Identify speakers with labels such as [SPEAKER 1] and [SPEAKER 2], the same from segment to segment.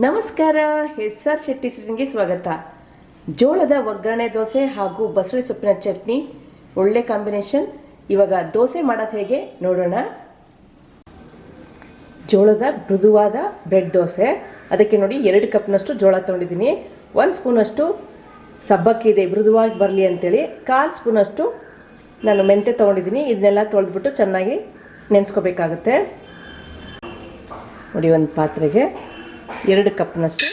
[SPEAKER 1] ನಮಸ್ಕಾರ S R Shetty ಸಿಸ್ಟಮ್ಗೆ ಸ್ವಾಗತ. ಜೋಳದ ಒಗ್ಗರಣೆ ದೋಸೆ ಹಾಗೂ ಬಸಳೆ ಸೊಪ್ಪಿನ ಚಟ್ನಿ, ಒಳ್ಳೆ ಕಾಂಬಿನೇಷನ್. ಇವಾಗ ದೋಸೆ ಮಾಡೋದು ಹೇಗೆ ನೋಡೋಣ. ಜೋಳದ ಮೃದುವಾದ ಬ್ರೆಡ್ ದೋಸೆ. ಅದಕ್ಕೆ ನೋಡಿ ಎರಡು ಕಪ್ನಷ್ಟು ಜೋಳ ತೊಗೊಂಡಿದ್ದೀನಿ. ಒಂದು ಸ್ಪೂನಷ್ಟು ಸಬ್ಬಕ್ಕಿ ಇದೆ, ಮೃದುವಾಗಿ ಬರಲಿ ಅಂತೇಳಿ. ಕಾಲು ಸ್ಪೂನಷ್ಟು ನಾನು ಮೆಂತೆ ತೊಗೊಂಡಿದ್ದೀನಿ. ಇದನ್ನೆಲ್ಲ ತೊಳೆದ್ಬಿಟ್ಟು ಚೆನ್ನಾಗಿ ನೆನೆಸ್ಕೋಬೇಕಾಗುತ್ತೆ. ನೋಡಿ ಒಂದು ಪಾತ್ರೆಗೆ. ಎರಡು ಕಪ್ನಷ್ಟು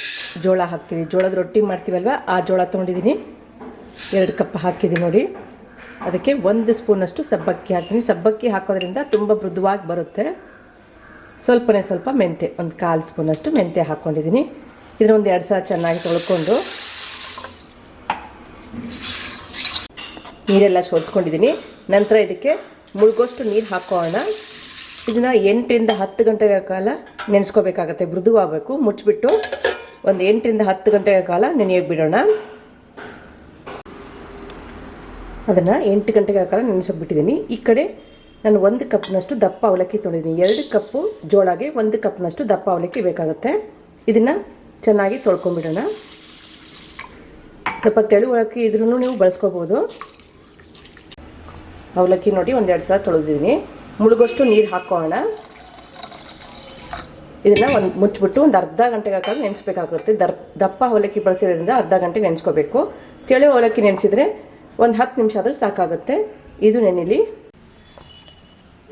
[SPEAKER 1] ಜೋಳ ಹಾಕ್ತೀವಿ. ಜೋಳದ ರೊಟ್ಟಿ ಮಾಡ್ತೀವಲ್ವ? ಆ ಜೋಳ ತೊಗೊಂಡಿದ್ದೀನಿ. ಎರಡು ಕಪ್ ಹಾಕಿದ್ದೀನಿ ನೋಡಿ. ಅದಕ್ಕೆ ಒಂದು ಸ್ಪೂನಷ್ಟು ಸಬ್ಬಕ್ಕಿ ಹಾಕ್ತೀನಿ. ಸಬ್ಬಕ್ಕಿ ಹಾಕೋದ್ರಿಂದ ತುಂಬ ಮೃದುವಾಗಿ ಬರುತ್ತೆ. ಸ್ವಲ್ಪನೇ ಸ್ವಲ್ಪ ಮೆಂತೆ, ಒಂದು ಕಾಲು ಸ್ಪೂನಷ್ಟು ಮೆಂತೆ ಹಾಕ್ಕೊಂಡಿದ್ದೀನಿ ಇದನ್ನ ಒಂದು ಎರಡು ಸಲ ಚೆನ್ನಾಗಿ ತೊಳ್ಕೊಂಡು ನೀರೆಲ್ಲ ಶೋಧಿಸ್ಕೊಂಡಿದ್ದೀನಿ ನಂತರ ಇದಕ್ಕೆ ಮುಳುಗೋಷ್ಟು ನೀರು ಹಾಕೋಣ. ಇದನ್ನು ಎಂಟರಿಂದ ಹತ್ತು ಗಂಟೆಗಳ ಕಾಲ ನೆನೆಸ್ಕೋಬೇಕಾಗತ್ತೆ. ಮೃದುವಾಗಬೇಕು. ಮುಚ್ಚಿಬಿಟ್ಟು ಒಂದು ಎಂಟರಿಂದ ಹತ್ತು ಗಂಟೆಗಳ ಕಾಲ ನೆನೆಯೋಕೆ ಬಿಡೋಣ. ಅದನ್ನು ಎಂಟು ಗಂಟೆಗಳ ಕಾಲ ನೆನೆಸೋಕೆ ಬಿಟ್ಟಿದ್ದೀನಿ. ಈ ಕಡೆ ನಾನು ಒಂದು ಕಪ್ನಷ್ಟು ದಪ್ಪ ಅವಲಕ್ಕಿ ತೊಳೆದಿದ್ದೀನಿ. ಎರಡು ಕಪ್ಪು ಜೋಳಗೆ ಒಂದು ಕಪ್ನಷ್ಟು ದಪ್ಪ ಅವಲಕ್ಕಿ ಬೇಕಾಗುತ್ತೆ. ಇದನ್ನು ಚೆನ್ನಾಗಿ ತೊಳ್ಕೊಂಬಿಡೋಣ. ಸ್ವಲ್ಪ ತೆಳು ಅವಲಕ್ಕಿ ಇದ್ರೂ ನೀವು ಬಳಸ್ಕೋಬೋದು. ಅವಲಕ್ಕಿ ನೋಡಿ ಒಂದೆರಡು ಸಲ ತೊಳೆದಿದ್ದೀನಿ. ಮುಳುಗೋಷ್ಟು ನೀರು ಹಾಕೋಣ. ಇದನ್ನು ಒಂದು ಮುಚ್ಚಿಬಿಟ್ಟು ಒಂದು ಅರ್ಧ ಗಂಟೆಗೆ ಹಾಕೋದು ನೆನೆಸ್ಬೇಕಾಗುತ್ತೆ. ದರ್, ದಪ್ಪ ಅವಲಕ್ಕಿ ಬಳಸಿರೋದ್ರಿಂದ ಅರ್ಧ ಗಂಟೆ ನೆನೆಸ್ಕೋಬೇಕು. ತೆಳು ಅವಲಕ್ಕಿ ನೆನೆಸಿದ್ರೆ ಒಂದು ಹತ್ತು ನಿಮಿಷ ಆದರೂ ಸಾಕಾಗುತ್ತೆ. ಇದು ನೆನಿಲಿ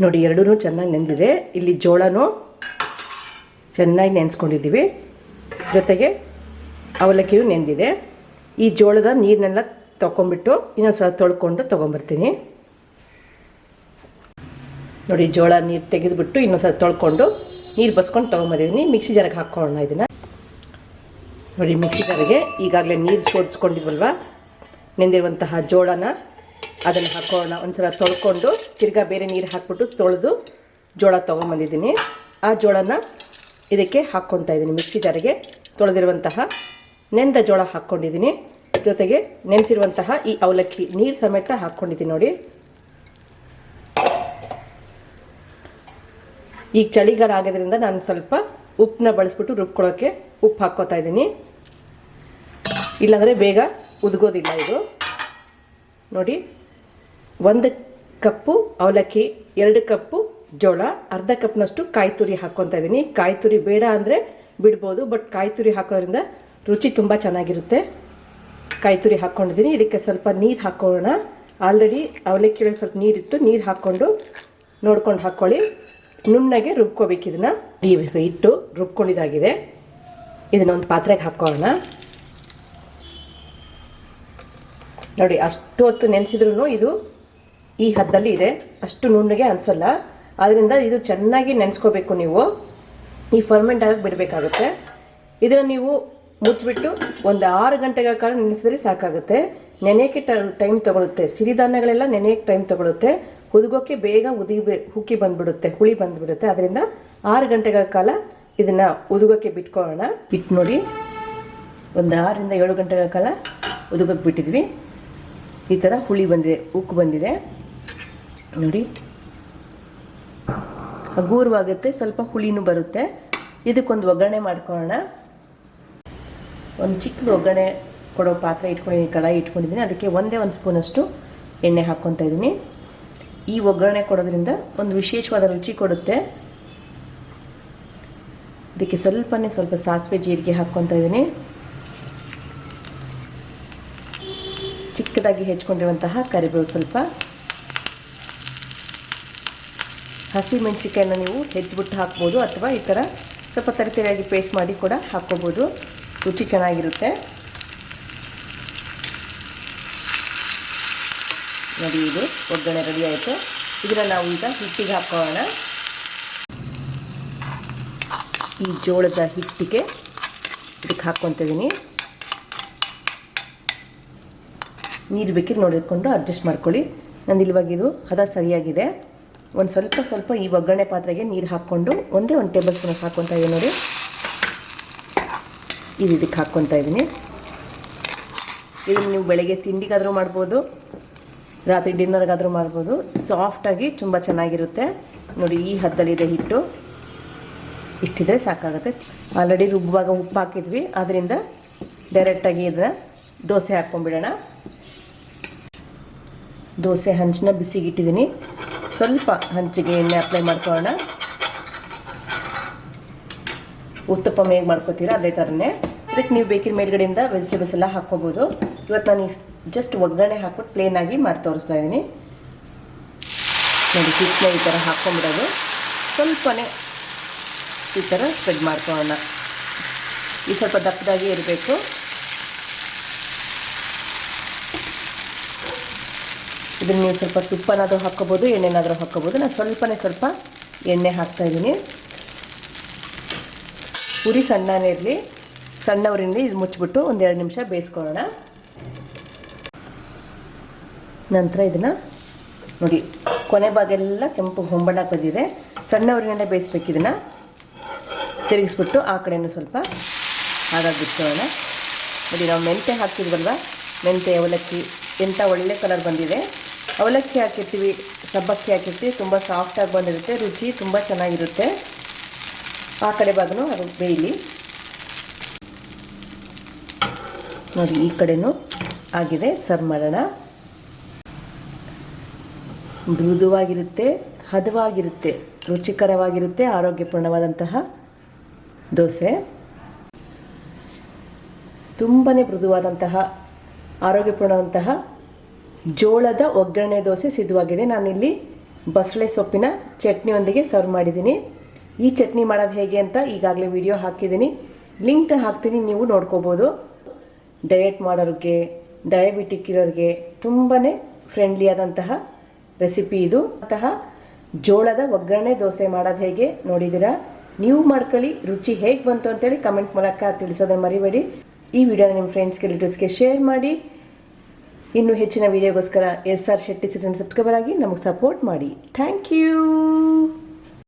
[SPEAKER 1] ನೋಡಿ ಎರಡೂ ಚೆನ್ನಾಗಿ ನೆಂದಿದೆ. ಇಲ್ಲಿ ಜೋಳನೂ ಚೆನ್ನಾಗಿ ನೆನೆಸ್ಕೊಂಡಿದ್ದೀವಿ. ಜೊತೆಗೆ ಅವಲಕ್ಕಿಯೂ ನೆಂದಿದೆ. ಈ ಜೋಳದ ನೀರನ್ನೆಲ್ಲ ತೊಗೊಂಬಿಟ್ಟು ಇನ್ನೊಂದು ಸಲ ತೊಳ್ಕೊಂಡು ತೊಗೊಂಬರ್ತೀನಿ. ನೋಡಿ, ಜೋಳ ನೀರು ತೆಗೆದುಬಿಟ್ಟು ಇನ್ನೊಂದು ಸಲ ತೊಳ್ಕೊಂಡು ನೀರು ಬಸ್ಕೊಂಡು ತೊಗೊಂಬಂದಿದ್ದೀನಿ ಮಿಕ್ಸಿ ಜಾರಿಗೆ ಹಾಕ್ಕೊಳ್ಳೋಣ ಇದನ್ನು. ನೋಡಿ, ಮಿಕ್ಸಿ ಜಾರಿಗೆ ಈಗಾಗಲೇ ನೀರು ಶೋಧಿಸ್ಕೊಂಡಿದ್ವಲ್ವ ನೆಂದಿರುವಂತಹ ಜೋಳನ ಅದನ್ನು ಹಾಕ್ಕೊಳ್ಳೋಣ. ಒಂದು ಸಲ ತೊಳ್ಕೊಂಡು ತಿರ್ಗಾ ಬೇರೆ ನೀರು ಹಾಕ್ಬಿಟ್ಟು ತೊಳೆದು ಜೋಳ ತೊಗೊಂಬಂದಿದ್ದೀನಿ ಆ ಜೋಳನ ಇದಕ್ಕೆ ಹಾಕ್ಕೊತಾ ಇದ್ದೀನಿ ಮಿಕ್ಸಿ ಜಾರಿಗೆ ತೊಳೆದಿರುವಂತಹ ನೆಂದ ಜೋಳ ಹಾಕ್ಕೊಂಡಿದ್ದೀನಿ ಜೊತೆಗೆ ನೆನೆಸಿರುವಂತಹ ಈ ಅವಲಕ್ಕಿ ನೀರು ಸಮೇತ ಹಾಕ್ಕೊಂಡಿದ್ದೀನಿ ನೋಡಿ. ಈಗ ಚಳಿಗಾಲ ಆಗೋದ್ರಿಂದ ನಾನು ಸ್ವಲ್ಪ ಉಪ್ಪನ್ನ ಬಳಸ್ಬಿಟ್ಟು ರುಬ್ಕೊಳ್ಳೋಕ್ಕೆ ಉಪ್ಪು ಹಾಕ್ಕೋತಾ ಇದ್ದೀನಿ. ಇಲ್ಲಾಂದರೆ ಬೇಗ ಉದ್ಗೋದಿಲ್ಲ ಇದು. ನೋಡಿ, ಒಂದು ಕಪ್ಪು ಅವಲಕ್ಕಿ, ಎರಡು ಕಪ್ಪು ಜೋಳ, ಅರ್ಧ ಕಪ್ನಷ್ಟು ಕಾಯಿ ತುರಿ ಹಾಕ್ಕೊತಾ ಇದ್ದೀನಿ. ಕಾಯಿ ತುರಿ ಬೇಡ ಅಂದರೆ ಬಿಡ್ಬೋದು, ಬಟ್ ಕಾಯಿ ತುರಿ ಹಾಕೋದ್ರಿಂದ ರುಚಿ ತುಂಬ ಚೆನ್ನಾಗಿರುತ್ತೆ. ಕಾಯಿ ತುರಿ ಹಾಕ್ಕೊಂಡಿದ್ದೀನಿ ಇದಕ್ಕೆ ಸ್ವಲ್ಪ ನೀರು ಹಾಕೋಣ. ಆಲ್ರೆಡಿ ಅವಲಕ್ಕಿ ಸ್ವಲ್ಪ ನೀರಿತ್ತು. ನೀರು ಹಾಕ್ಕೊಂಡು ನೋಡ್ಕೊಂಡು ಹಾಕ್ಕೊಳ್ಳಿ ನುಣ್ಣಗೆ ರುಬ್ಕೋಬೇಕು ಇದನ್ನು. ಈ ಹಿಟ್ಟು ರುಬ್ಕೊಂಡಿದ್ದಾಗಿದೆ. ಇದನ್ನ ಒಂದು ಪಾತ್ರೆಗೆ ಹಾಕ್ಕೊಳ್ಳೋಣ. ನೋಡಿ, ಅಷ್ಟು ಹೊತ್ತು ನೆನೆಸಿದ್ರು ಇದು ಈ ಹದ್ದಲ್ಲಿ ಇದೆ. ಅಷ್ಟು ನುಣ್ಣಗೆ ಅನಿಸಲ್ಲ. ಆದ್ದರಿಂದ ಇದು ಚೆನ್ನಾಗಿ ನೆನೆಸ್ಕೋಬೇಕು ನೀವು. ಈ ಫರ್ಮೆಂಟ್ ಆಗಿ ಬಿಡಬೇಕಾಗುತ್ತೆ. ಇದನ್ನು ನೀವು ಮುಚ್ಚಿಬಿಟ್ಟು ಒಂದು ಆರು ಗಂಟೆಗಳ ಕಾಲ ನೆನೆಸಿದ್ರೆ ಸಾಕಾಗುತ್ತೆ. ನೆನೆಯೋಕ್ಕೆ ಟೈಮ್ ತಗೊಳುತ್ತೆ. ಸಿರಿಧಾನ್ಯಗಳೆಲ್ಲ ನೆನೆಯೋಕ್ಕೆ ಟೈಮ್ ತಗೊಳುತ್ತೆ. ಹುದುಗೋಕ್ಕೆ ಬೇಗ ಉದಿ ಹುಕ್ಕಿ ಬಂದ್ಬಿಡುತ್ತೆ, ಹುಳಿ ಬಂದ್ಬಿಡುತ್ತೆ. ಅದರಿಂದ ಆರು ಗಂಟೆಗಳ ಕಾಲ ಇದನ್ನು ಉದುಗೋಕ್ಕೆ ಬಿಟ್ಕೊಳ್ಳೋಣ. ಬಿಟ್ಟು ನೋಡಿ, ಒಂದು ಆರರಿಂದ ಏಳು ಗಂಟೆಗಳ ಕಾಲ ಉದುಗೋಕೆ ಬಿಟ್ಟಿದ್ವಿ. ಈ ಥರ ಹುಳಿ ಬಂದಿದೆ, ಉಕ್ಕು ಬಂದಿದೆ. ನೋಡಿ, ಹಗೂರವಾಗುತ್ತೆ, ಸ್ವಲ್ಪ ಹುಳಿನೂ ಬರುತ್ತೆ. ಇದಕ್ಕೊಂದು ಒಗ್ಗರಣೆ ಮಾಡ್ಕೊಳ್ಳೋಣ. ಒಂದು ಚಿಕ್ಕದು ಒಗ್ಗರಣೆ ಕೊಡೋ ಪಾತ್ರೆ ಇಟ್ಕೊಂಡಿದ್ದೀನಿ ಕಡಾಯಿ ಇಟ್ಕೊಂಡಿದ್ದೀನಿ. ಅದಕ್ಕೆ ಒಂದೇ ಒಂದು ಸ್ಪೂನಷ್ಟು ಎಣ್ಣೆ ಹಾಕ್ಕೊತಾ ಇದ್ದೀನಿ. ಈ ಒಗ್ಗರಣೆ ಕೊಡೋದ್ರಿಂದ ಒಂದು ವಿಶೇಷವಾದ ರುಚಿ ಕೊಡುತ್ತೆ. ಇದಕ್ಕೆ ಸ್ವಲ್ಪನೇ ಸ್ವಲ್ಪ ಸಾಸಿವೆ ಜೀರಿಗೆ ಹಾಕ್ಕೊತಾ ಇದ್ದೀನಿ. ಚಿಕ್ಕದಾಗಿ ಹೆಚ್ಕೊಂಡಿರುವಂತಹ ಕರಿಬೇವು ಸ್ವಲ್ಪ. ಹಸಿ ನೀವು ಹೆಚ್ಚಿಬಿಟ್ಟು ಹಾಕ್ಬೋದು ಅಥವಾ ಈ ಥರ ಸ್ವಲ್ಪ ತರಿತರಿಯಾಗಿ ಪೇಸ್ಟ್ ಮಾಡಿ ಕೂಡ ಹಾಕ್ಕೋಬೋದು. ರುಚಿ ಚೆನ್ನಾಗಿರುತ್ತೆ. ನೋಡಿ ಇದು. ಒಗ್ಗರಣೆ ರೆಡಿ ಆಯಿತು. ಇದರ ನಾವು ಈಗ ಹಿಟ್ಟಿಗೆ ಹಾಕೋಣ. ಈ ಜೋಳದ ಹಿಟ್ಟಿಗೆ ಇದಕ್ಕೆ ಹಾಕ್ಕೊತಿದ್ದೀನಿ ನೀರು ಬೇಕಿದ್ರೆ ನೋಡಿಕೊಂಡು ಅಡ್ಜಸ್ಟ್ ಮಾಡ್ಕೊಳ್ಳಿ. ನಂದು ಇಲ್ವಾಗಿ ಇದು ಹದ ಸರಿಯಾಗಿದೆ. ಒಂದು ಸ್ವಲ್ಪ ಸ್ವಲ್ಪ ಈ ಒಗ್ಗರಣೆ ಪಾತ್ರೆಗೆ ನೀರು ಹಾಕ್ಕೊಂಡು ಒಂದೇ ಒಂದು ಟೇಬಲ್ ಸ್ಪೂನ್ ಹಾಕ್ಕೊತಾ ಇದ್ದೀನಿ ನೋಡಿ. ಇದು ಇದಕ್ಕೆ ಹಾಕ್ಕೊತಾ ಇದ್ದೀನಿ ಇದನ್ನು ನೀವು ಬೆಳಗ್ಗೆ ತಿಂಡಿಗಾದರೂ ಮಾಡ್ಬೋದು. ರಾತ್ರಿ ಡಿನ್ನರ್ಗಾದರೂ ಮಾಡ್ಬೋದು. ಸಾಫ್ಟಾಗಿ ತುಂಬ ಚೆನ್ನಾಗಿರುತ್ತೆ. ನೋಡಿ, ಈ ಹದ್ದಲ್ಲಿದೆ ಹಿಟ್ಟು. ಇಷ್ಟಿದ್ರೆ ಸಾಕಾಗುತ್ತೆ. ಆಲ್ರೆಡಿ ರುಬ್ಬುವಾಗ ಉಪ್ಪು ಹಾಕಿದ್ವಿ. ಅದರಿಂದ ಡೈರೆಕ್ಟಾಗಿ ಇದನ್ನ ದೋಸೆ ಹಾಕ್ಕೊಂಡ್ಬಿಡೋಣ. ದೋಸೆ ಹಂಚನ್ನ ಬಿಸಿಗಿಟ್ಟಿದ್ದೀನಿ. ಸ್ವಲ್ಪ ಹಂಚಿಗೆ ಎಣ್ಣೆ ಅಪ್ಲೈ ಮಾಡ್ಕೊಳ್ಳೋಣ. ಉತ್ತಪ್ಪ ಹೇಗೆ ಮಾಡ್ಕೋತೀರಾ? ಅದೇ ಥರನೇ ಇದಕ್ಕೆ ನೀವು ಬೇಕಿನ ಮೇಲ್ಗಡೆಯಿಂದ ವೆಜಿಟೇಬಲ್ಸ್ ಎಲ್ಲ ಹಾಕ್ಕೋಬೋದು. ಇವತ್ತು ನಾನು ಜಸ್ಟ್ ಒಗ್ಗರಣೆ ಹಾಕ್ಬಿಟ್ಟು ಪ್ಲೇನ್ ಆಗಿ ಮಾಡಿ ತೋರಿಸ್ತಾ ಇದ್ದೀನಿ. ನೋಡಿ ಹಿಟ್ಟನ್ನ ಈ ಥರ ಹಾಕ್ಕೊಂಬಿಡೋದು. ಸ್ವಲ್ಪನೇ ಈ ಥರ ಸ್ಪ್ರೆಡ್ ಮಾಡ್ಕೊಳ್ಳೋಣ. ಈ ಸ್ವಲ್ಪ ದಪ್ಪದಾಗಿ ಇರಬೇಕು. ಇದನ್ನು ನೀವು ಸ್ವಲ್ಪ ತುಪ್ಪನಾದರೂ ಹಾಕ್ಕೋಬೋದು, ಎಣ್ಣೆನಾದರೂ ಹಾಕ್ಕೋಬೋದು. ನಾನು ಸ್ವಲ್ಪನೇ ಸ್ವಲ್ಪ ಎಣ್ಣೆ ಹಾಕ್ತಾ ಇದ್ದೀನಿ. ಉರಿ ಸಣ್ಣನೇ ಇರಲಿ. ಸಣ್ಣ ಇದು ಮುಚ್ಚಿಬಿಟ್ಟು ಒಂದೆರಡು ನಿಮಿಷ ಬೇಯಿಸ್ಕೊಳ್ಳೋಣ. ನಂತರ ಇದನ್ನು ನೋಡಿ, ಕೊನೆ ಭಾಗೆಲ್ಲ ಕೆಂಪು ಹೊಂಬಣ್ಣ ಬಂದಿದೆ ಸಣ್ಣವರಿಗೆಲ್ಲ ಬೇಯಿಸ್ಬೇಕು ಇದನ್ನು. ತಿರುಗಿಸ್ಬಿಟ್ಟು ಆ ಕಡೆಯೂ ಸ್ವಲ್ಪ ಹಾಗಾಗಿ ಬಿಟ್ಕೊಳ್ಳೋಣ ನೋಡಿ, ನಾವು ಮೆಂತೆ ಹಾಕ್ತಿದ್ವಲ್ವ? ಮೆಂತೆ ಅವಲಕ್ಕಿ ಎಂಥ ಒಳ್ಳೆ ಕಲರ್ ಬಂದಿದೆ. ಅವಲಕ್ಕಿ ಹಾಕಿರ್ತೀವಿ, ಸಬ್ಬಕ್ಕಿ ಹಾಕಿರ್ತೀವಿ, ತುಂಬ ಸಾಫ್ಟಾಗಿ ಬಂದಿರುತ್ತೆ, ರುಚಿ ತುಂಬ ಚೆನ್ನಾಗಿರುತ್ತೆ. ಆ ಕಡೆ ಭಾಗನೂ ಅದು ಬೇಯಲಿ. ನೋಡಿ, ಈ ಕಡೆನೂ ಆಗಿದೆ. ಸರ್ವ್ ಮಾಡೋಣ. ಮೃದುವಾಗಿರುತ್ತೆ, ಹದವಾಗಿರುತ್ತೆ, ರುಚಿಕರವಾಗಿರುತ್ತೆ, ಆರೋಗ್ಯಪೂರ್ಣವಾದಂತಹ ದೋಸೆ. ತುಂಬಾ ಮೃದುವಾದಂತಹ ಆರೋಗ್ಯಪೂರ್ಣವಂತಹ ಜೋಳದ ಒಗ್ಗರಣೆ ದೋಸೆ ಸಿದ್ಧವಾಗಿದೆ. ನಾನಿಲ್ಲಿ ಬಸಳೆ ಸೊಪ್ಪಿನ ಚಟ್ನಿಯೊಂದಿಗೆ ಸರ್ವ್ ಮಾಡಿದ್ದೀನಿ. ಈ ಚಟ್ನಿ ಮಾಡೋದು ಹೇಗೆ ಅಂತ ಈಗಾಗಲೇ ವಿಡಿಯೋ ಹಾಕಿದ್ದೀನಿ. ಲಿಂಕ್ ಹಾಕ್ತೀನಿ, ನೀವು ನೋಡ್ಕೋಬೋದು. ಡಯಟ್ ಮಾಡೋರಿಗೆ, ಡಯಾಬಿಟಿಕ್ ಇರೋರಿಗೆ ತುಂಬಾ ಫ್ರೆಂಡ್ಲಿ ಆದಂತಹ ರೆಸಿಪಿ ಇದು. ಅಂತಹ ಜೋಳದ ಒಗ್ಗರಣೆ ದೋಸೆ ಮಾಡೋದು ಹೇಗೆ ನೋಡಿದ್ದೀರಾ? ನೀವು ಮಾಡ್ಕೊಳ್ಳಿ, ರುಚಿ ಹೇಗೆ ಬಂತು ಅಂತೇಳಿ ಕಮೆಂಟ್ ಮೂಲಕ ತಿಳಿಸೋದನ್ನ ಮರಿಬೇಡಿ. ಈ ವಿಡಿಯೋನ ನಿಮ್ಮ ಫ್ರೆಂಡ್ಸ್ಗೆ ರಿಲೇಟಿವ್ಸ್ಗೆ ಶೇರ್ ಮಾಡಿ. ಇನ್ನು ಹೆಚ್ಚಿನ ವಿಡಿಯೋಗೋಸ್ಕರ ಎಸ್ ಆರ್ ಶೆಟ್ಟಿ ಸಿಟನ್ ಸಬ್ಸ್ಕ್ರೈಬರ್ ಆಗಿ ನಮಗೆ ಸಪೋರ್ಟ್ ಮಾಡಿ. Thank you